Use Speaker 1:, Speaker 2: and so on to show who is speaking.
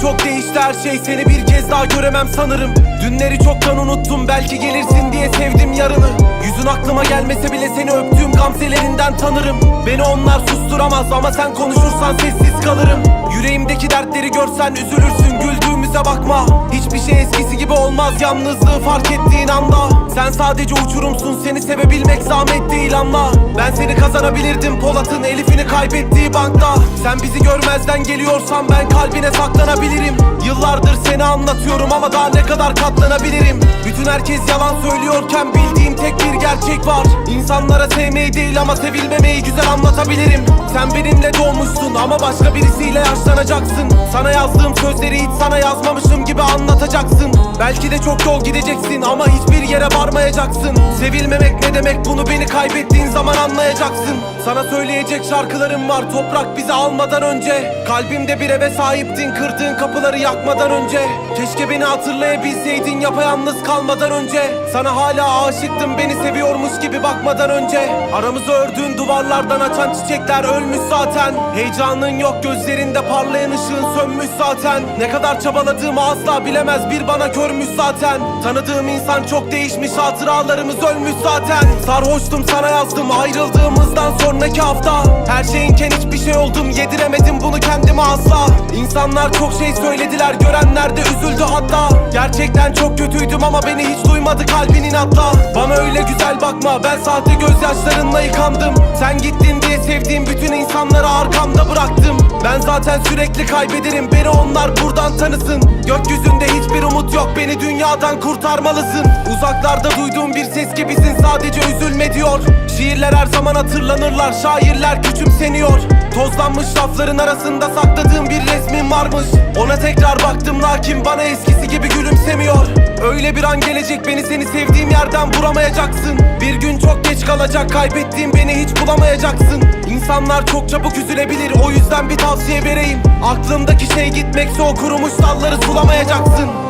Speaker 1: çok değişti her şey. Seni bir kez daha göremem sanırım. Dünleri çoktan unuttum. Belki gelirsin diye sevdim yarını. Yüzün aklıma gelmese bile seni öptüğüm gamzelerinden tanırım. Beni onlar susturamaz ama sen konuşursan sessiz kalırım. Yüreğimdeki dertleri görsen üzülürsün. Güldüğümüze bakma. Hiçbir şey eskisi gibi olmaz yalnızlığı fark ettiğin anda. Sen sadece uçurumsun seni sevebilmek zahmet değil anla Ben seni kazanabilirdim Polat'ın Elif'ini kaybettiği bankta. Sen bizi görmezden geliyorsan ben kalbine saklanabilirim. Yıllardır seni anlatıyorum ama daha ne kadar katlanabilirim? Bütün herkes yalan söylüyorken bildiğim tek bir gerçek var. İnsanlara sevmeyi değil ama sevilmemeyi güzel anlatabilirim. Sen benimle doğmuşsun ama başka birisiyle yaşlanacaksın. Sana yazdığım sözleri hiç sana yazmamışım gibi anlatacaksın. Belki de çok yol gideceksin ama hiçbir yere varmayacaksın. Sevilmemek ne demek bunu beni kaybettiğin zaman anlayacaksın. Sana söyleyecek şarkılarım var toprak bizi almadan önce. Kalbimde bir eve sahiptin kırdığın kapıları yakmadan önce Keşke beni hatırlayabilseydin yapayalnız kalmadan önce. Sana hala aşıktım beni seviyormuş gibi bakmadan önce. Aramızı ördüğün duvarlardan açan çiçekler ölmüş zaten. Heyecanın yok gözlerinde parlayan ışığın sönmüş zaten. Ne kadar çabaladığımı asla bilemez bir bana körmüş zaten. Tanıdığım insan çok değişmiş hatıralarımız ölmüş zaten. Sarhoştum sana yazdım ayrıldığımızdan sonraki hafta. Her şeyinken hiçbir şey oldum yediremedim bunu kendime asla. İnsanlar çok şey söylediler görenler de üzüldü hatta. Gerçekten çok kötüydüm ama beni hiç duymadı kalbin inatla. Bana öyle güzel bakma ben sahte gözyaşlarınla yıkandım. Sen gittin diye sevdiğim bütün insanları arkamda bıraktım. Ben zaten sürekli kaybederim beni onlar buradan tanısın. Gökyüzünde hiçbir umut yok beni dünyadan kurtarmalısın. Uzaklarda duyduğum bir ses gibisin sadece üzülme diyor. Şiirler her zaman hatırlanırlar şairler küçümseniyor. Tozlanmış rafların arasında sakladığım bir resmin varmış. Ona tekrar baktım lakin bana eskisi gibi gülümsemiyor? Öyle bir an gelecek beni seni sevdiğim yerden vuramayacaksın. Bir gün çok geç kalacak kaybettiğim beni hiç bulamayacaksın. İnsanlar çok çabuk üzülebilir o yüzden bir tavsiye vereyim. Aklımdaki şey gitmekse o kurumuş dalları sulamayacaksın